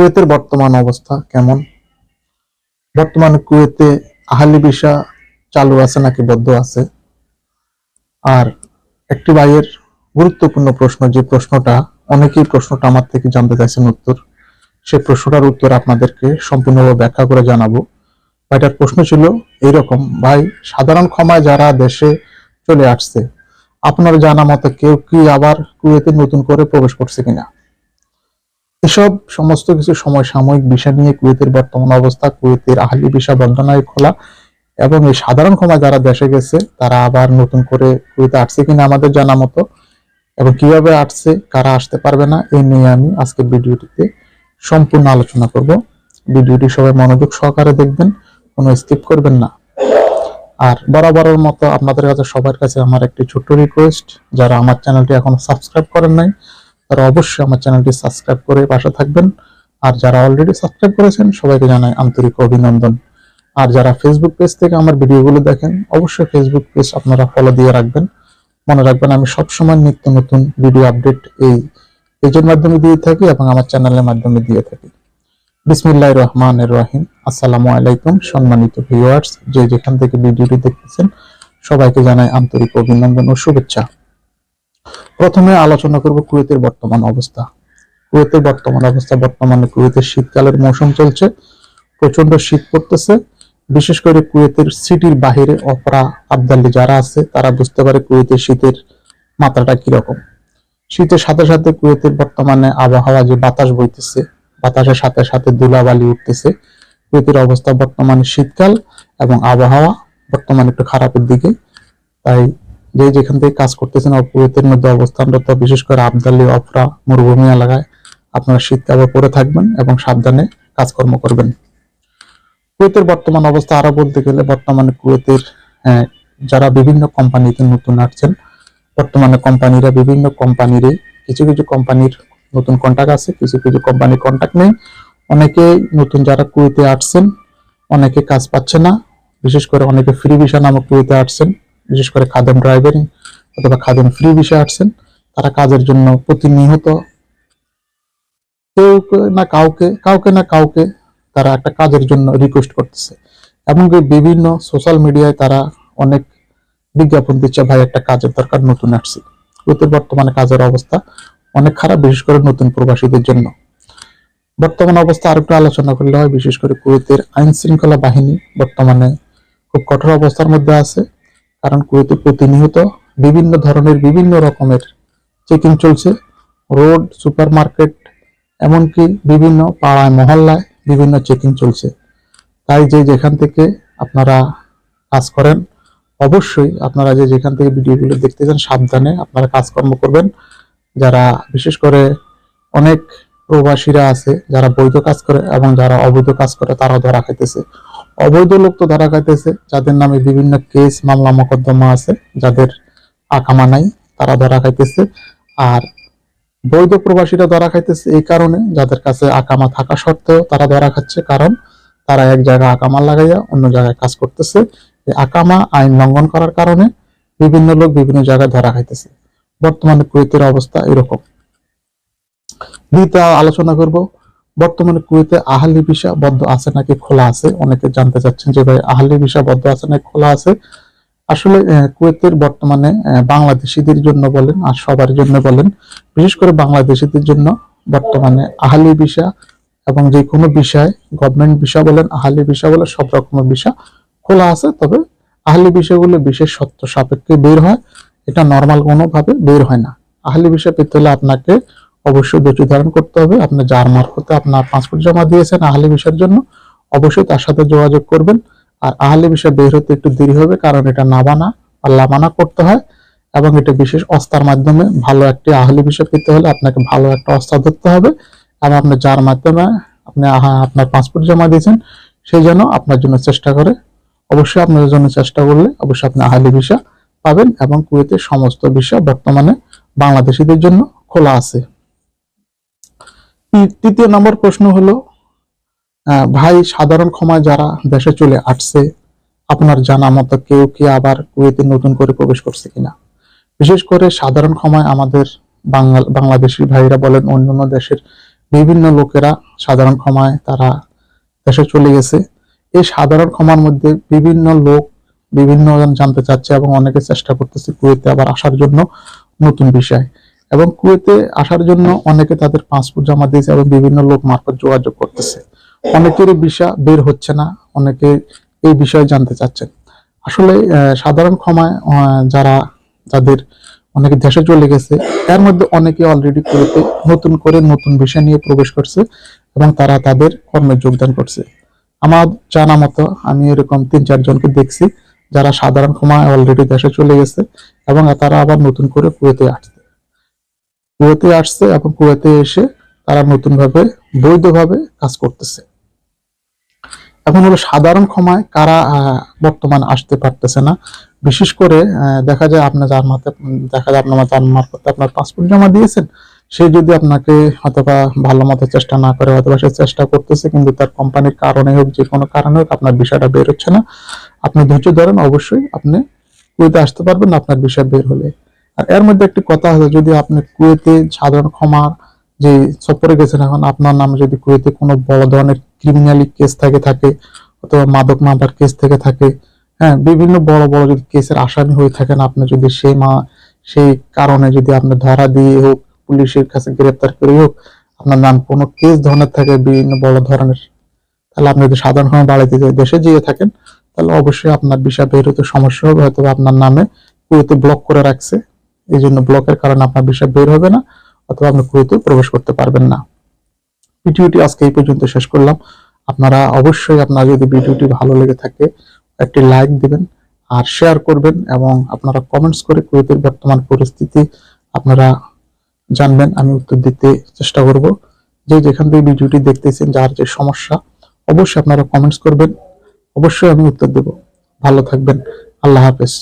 কুয়েতের বর্তমান অবস্থা কেমন? বর্তমানে কুয়েতে আহালি ভিসা চালু আছে নাকি বদ্ধ আছে? আর একটি ভাইয়ের গুরুত্বপূর্ণ প্রশ্ন, যে প্রশ্নটা অনেকেই প্রশ্নটা আমার থেকে জানতে চাইছেন উত্তর সেই প্রশ্নটার উত্তর আপনাদেরকে সম্পূর্ণভাবে ব্যাখ্যা করে জানাব। ভাইটার প্রশ্ন ছিল এইরকম, ভাই, সাধারণ ক্ষমায় যারা দেশে চলে আসছে, আপনার জানা মতো কেউ কি আবার কুয়েতে নতুন করে প্রবেশ করছে কিনা? এসব সমস্ত কিছু সময় সাময়িক বিষয় নিয়ে কুয়েতের বর্তমান অবস্থা, কুয়েতের আহলি বিষয় বন্ধনায় খোলা এবং এই সাধারণ ক্ষমা যারা দেশে গেছে, তারা আবার নতুন করে কুয়েতে আসছে কিনা আমাদের জানা মতো এবং কীভাবে আসছে, কারা আসতে পারবে না এই নিয়ে আমি আজকের ভিডিওটিতে সম্পূর্ণ আলোচনা করব। ভিডিওটি সবাই মনোযোগ সহকারে দেখবেন, কোনো স্কিপ করবেন না। আর বরাবরের মতো আপনাদের কাছে সবার কাছে আমার একটি ছোট্ট রিকোয়েস্ট যারা আমার চ্যানেলটি এখন সাবস্ক্রাইব করেন নাই তারা অবশ্যই আমার চ্যানেলটি সাবস্ক্রাইব করে পাশে থাকবেন। আর যারা অলরেডি সাবস্ক্রাইব করেছেন, সবাইকে জানাই আন্তরিক অভিনন্দন। আর যারা ফেসবুক পেজ থেকে আমার ভিডিওগুলো দেখেন, অবশ্যই ফেসবুক পেজ আপনারা ফলো দিয়ে রাখবেন। মনে রাখবেন আমি সবসময় নিত্য নতুন ভিডিও আপডেট এই পেজের মাধ্যমে দিয়ে থাকি এবং আমার চ্যানেলের মাধ্যমে দিয়ে থাকি। বিসমিল্লাহ রহমান রহিম। আসসালামু আলাইকুম, সম্মানিত ভিউয়ার্স যে যেখান থেকে ভিডিওটি দেখতেছেন, সবাইকে জানাই আন্তরিক অভিনন্দন ও শুভেচ্ছা। প্রথমে আলোচনা করব কুয়েতের বর্তমান অবস্থা। কুয়েতের বর্তমান অবস্থা, বর্তমানে কুয়েতের শীতকালের মৌসুম চলছে প্রচণ্ড শীত পড়তেছে। বিশেষ করে কুয়েতের সিটির বাহিরে অপরা আবদাল্লি যারা আছে, তারা বুঝতে পারে কুয়েতের শীতের মাত্রাটা কীরকম। শীতের সাথে সাথে কুয়েতের বর্তমানে আবহাওয়া যে বাতাস বইতেছে, বাতাসের সাথে সাথে ধুলাবালি উঠতেছে। কুয়েতের অবস্থা বর্তমানে শীতকাল এবং আবহাওয়া বর্তমানে একটু খারাপের দিকে, তাই যে যেখান থেকে কাজ করতেছেন কুয়েতের মধ্যে অবস্থানরত, বিশেষ করে আবদালি, অফরা, মরুভূমি এলাকায় আপনারা শীত কাপড় পরে থাকবেন এবং সাবধানে কাজকর্ম করবেন। কুয়েতের বর্তমান অবস্থা আরও বলতে গেলে বর্তমানে কুয়েতের যারা বিভিন্ন কোম্পানিতে নতুন আসছেন, বর্তমানে কোম্পানিরা বিভিন্ন কোম্পানিরই, কিছু কিছু কোম্পানির নতুন কন্ট্যাক্ট আছে, কিছু কিছু কোম্পানির কন্ট্যাক্ট নেই। অনেকে নতুন যারা কুয়েতে আসছেন, অনেকে কাজ পাচ্ছে না, বিশেষ করে অনেকে ফ্রি ভিসা নামক কুয়েতে আসছেন। বিশেষ করে খাদেম ড্রাইভারিং অথবা খাদেম ফ্রি ভিসা আসছেন, তারা কাজের জন্য প্রতিনিয়ত কেউ না কাউকে কাউকে না কাউকে তারা একটা কাজের জন্য রিকোয়েস্ট করতেছে। এমনকি বিভিন্ন সোশ্যাল মিডিয়ায় তারা অনেক বিজ্ঞাপন দিচ্ছে, ভাই, একটা কাজের দরকার, নতুন আসছি। কুয়েতের বর্তমানে কাজের অবস্থা অনেক খারাপ, বিশেষ করে নতুন প্রবাসীদের জন্য। বর্তমান অবস্থা আরেকটু আলোচনা করলে হয়, বিশেষ করে কুয়েতের আইন শৃঙ্খলা বাহিনী বর্তমানে খুব কঠোর অবস্থার মধ্যে আছে। কারণ কুয়েতে প্রতিনিয়ত বিভিন্ন ধরনের বিভিন্ন রকমের চেকিং চলছে। রোড, সুপারমার্কেট, এমনকি বিভিন্ন পাড়ায়, মহল্লায় বিভিন্ন চেকিং চলছে। তাই যে যেখান থেকে আপনারা কাজ করেন, অবশ্যই আপনারা যে যেখান থেকে ভিডিওগুলো দেখতে চান সাবধানে আপনারা কাজকর্ম করবেন। যারা, বিশেষ করে অনেক প্রবাসীরা আছে, যারা বৈধ কাজ করে এবং যারা অবৈধ কাজ করে, তারাও ধরা খাইতেছে। অবৈধ লোক তো ধরা খাইতেছে, যাদের নামে বিভিন্ন কেস মামলা, মোকদ্দমা আছে, যাদের আকামা নাই, তারা ধরা খাইতেছে। আর বৈধ প্রবাসীরা ধরা খাইতেছে এই কারণে, যাদের কাছে আকামা থাকা সত্ত্বেও তারা ধরা খাচ্ছে। কারণ তারা এক জায়গায় আকামা লাগাইয়া অন্য জায়গায় কাজ করতেছে। আকামা আইন লঙ্ঘন করার কারণে বিভিন্ন লোক বিভিন্ন জায়গায় ধরা খাইতেছে। বর্তমানে কুয়েতের অবস্থা এরকম। দ্বিতীয় আলোচনা করব। বর্তমানে কুয়েতে আহালি ভিসা বদ্ধ আছে নাকি খোলা আছে? অনেকে জানতে চাচ্ছেন যে ভাই, আহালি ভিসা বদ্ধ আছে নাকি খোলা আছে? আসলে কুয়েতের বর্তমানে বাংলাদেশিদের জন্য বলেন আর সবার জন্য বলেন, বিশেষ করে বাংলাদেশিদের জন্য বর্তমানে আহালি ভিসা এবং যে কোনো বিষয় গভর্নমেন্ট ভিসা বলেন, আহালি ভিসা বলেন, সব রকমের ভিসা খোলা আছে। তবে আহলি বিষয়গুলো বিশেষ সত্য সাপেক্ষে বের হয়। এটা নর্মাল কোনোভাবে বের হয় না। আহালি বিষয় পেতে হলে আপনাকে অবশ্যই ধৈর্য ধারণ করতে হবে। আপনি যার মারফতে আপনার পাসপোর্ট জমা দিয়েছেন আহলি বিষয়ের জন্য, অবশ্যই তার সাথে যোগাযোগ করবেন। আর আহলি বিষয় বের হতে একটু দেরি হবে, কারণ এটা নাবানা আর লামানা করতে হয় এবং এটা বিশেষ অস্তার মাধ্যমে ভালো একটি আহলি বিষয় পেতে হলে আপনাকে ভালো একটা অস্তা ধরতে হবে এবং আপনি যার মাধ্যমে আপনি আপনার পাসপোর্ট জমা দিয়েছেন সেই জন্য আপনার জন্য চেষ্টা করে। অবশ্যই আপনার জন্য চেষ্টা করলে অবশ্যই আপনি আহালি ভিসা পাবেন এবং কুয়েতের সমস্ত ভিসা বর্তমানে বাংলাদেশিদের জন্য খোলা আছে। তৃতীয় নম্বর প্রশ্ন হলো ভাই সাধারণ ক্ষমায় যারা দেশে চলে আসছে, আপনার জানা মতো কেউ কি আবার কুয়েতে নতুন করে প্রবেশ করছে কিনা? বিশেষ করে সাধারণ ক্ষমায় আমাদের বাংলা, বাংলাদেশি ভাইরা বলেন, অন্যান্য দেশের বিভিন্ন লোকেরা সাধারণ ক্ষমায় তারা দেশে চলে গেছে। এই সাধারণ ক্ষমার মধ্যে বিভিন্ন লোক বিভিন্ন জন জানতে চাচ্ছে এবং অনেকে চেষ্টা করতেছে কুয়েতে আবার আসার জন্য নতুন বিষয়। এবং কুয়েতে আসার জন্য অনেকে তাদের পাসপোর্ট জমা দিয়েছে এবং বিভিন্ন লোক মারফত যোগাযোগ করতেছে। অনেকেরই ভিসা বের হচ্ছে না, অনেকে এই বিষয়ে জানতে চাচ্ছেন। আসলে সাধারণ ক্ষমায় যারা যাদের অনেকে দেশে চলে গেছে, এর মধ্যে অনেকে অলরেডি কুয়েতে নতুন করে নতুন বিষয় নিয়ে প্রবেশ করছে এবং তারা তাদের কর্মে যোগদান করছে। আমার জানা মতো আমি এরকম তিন চারজনকে দেখছি যারা সাধারণ ক্ষমায় অলরেডি দেশে চলে গেছে এবং তারা আবার নতুন করে কুয়েতে আসছে। কুয়েতে আসছে এবং কুয়েতে এসে তারা নতুন ভাবে বৈধভাবে কাজ করতেছে। এখন হলো সাধারণ ক্ষমায় কারা বর্তমান আসতে পারতেছে না। বিশেষ করে দেখা যায় আপনার যার মাথা, দেখা যায় আপনার যার মারফত আপনার পাসপোর্ট জমা দিয়েছেন, সে যদি আপনাকে হয়তোবা ভালো মতো চেষ্টা না করে, হয়তোবা সে চেষ্টা করতেছে, কিন্তু তার কোম্পানির কারণে হোক, যে কোনো কারণে হোক, আপনার বিষয়টা বের হচ্ছে না। আপনি ধৈর্য ধরেন, অবশ্যই আপনি কুয়েতে আসতে পারবেন, আপনার বিষয় বের হলে। আর এর মধ্যে একটি কথা আছে, যদি আপনি কুয়েতে সাধারণ ক্ষমার যে সফরে গেছেন এখন, আপনার নামে যদি কুয়েতে কোনো বড় ধরনের ক্রিমিনালি কেস থেকে থাকে, অথবা মাদক মামলার কেস থেকে থাকে হ্যাঁ বিভিন্ন বড় বড় যদি কেসের আসামি হয়ে থাকেন, আপনি যদি সেই মা, সেই কারণে যদি আপনি ধরা দিয়ে হোক, পুলিশের কাছে গ্রেপ্তার করে হোক, আপনার নাম কোনো কেস ধরনের থাকে, বিভিন্ন বড় ধরনের, তাহলে আপনি যদি সাধারণভাবে বাড়িতে যে দেশে যেয়ে থাকেন, তাহলে অবশ্যই আপনার বিষয় বের হতে সমস্যা হবে হয়তো আপনার নামে কুয়েতে ব্লক করে রাখছে। এই জন্য ব্লকের কারণে আপনার বিষয় বের হবে না, অথবা আপনি কুয়েতে প্রবেশ করতে পারবেন না। ভিডিওটি আজকে এই পর্যন্ত শেষ করলাম। আপনারা অবশ্যই আপনার যদি ভিডিওটি ভালো লেগে থাকে, একটি লাইক দিবেন আর শেয়ার করবেন এবং আপনারা কমেন্টস করে কুয়েতের বর্তমান পরিস্থিতি আপনারা জানবেন। আমি উত্তর দিতে চেষ্টা করব। যে যেখান থেকে ভিডিওটি দেখতেছেন, যার যে সমস্যা, অবশ্যই আপনারা কমেন্টস করবেন। অবশ্যই আমি উত্তর দেব। ভালো থাকবেন। আল্লাহ হাফেজ।